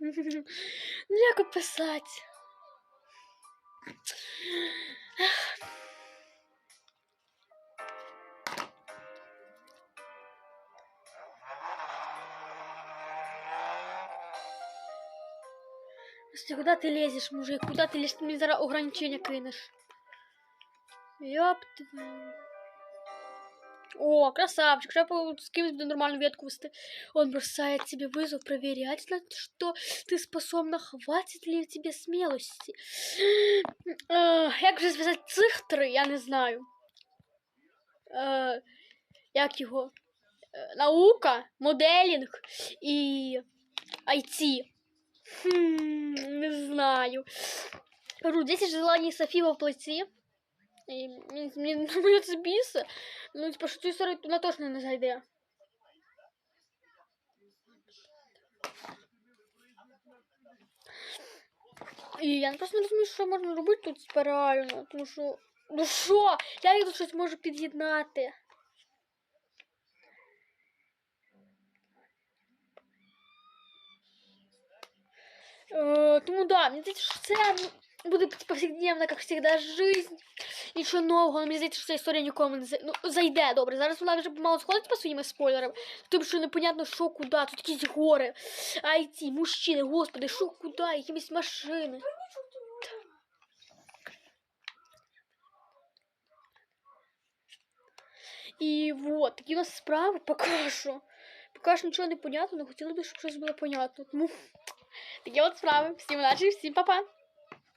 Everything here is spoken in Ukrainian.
Як? Слушай, куда ты лезешь, мужик? Куда ты лезешь? Ты мне зараз ограничения кинешь. Ёб твою. О, красавчик, по- с кем буду нормальную ветку вести. Он бросает тебе вызов проверять, значит, что ты способна, хватит ли тебе смелости. Як же зв'язати цих три, я не знаю. Як його? Е, Наука, моделінг і IT. Хм, не знаю. Кажу, 10 желаний Софи во плоти. І мені, це бісе. Ну, типа, що цю історію вона точно не зайде. І я просто не розумію, що можна робити тут типа, реально. Тому що. Ну? Як я тут щось можу під'єднати? Е, тому да, мені здається, що це буде повсякденна, як завжди, жизнь. Нічого нового, але мені здається, що ця історія нікому не зай... ну, зайде добре. Зараз вона вже помало сходить по своїми спойлерами. Тим, що непонятно, що куди, тут якісь гори, айті, мужчини, господи, що куди, якісь машини. І вот, такі у нас справи поки що. Поки що нічого не понятно, але хотіли б, щоб щось було понятно. Тому такі от справи. Всім удачі, всім па-па.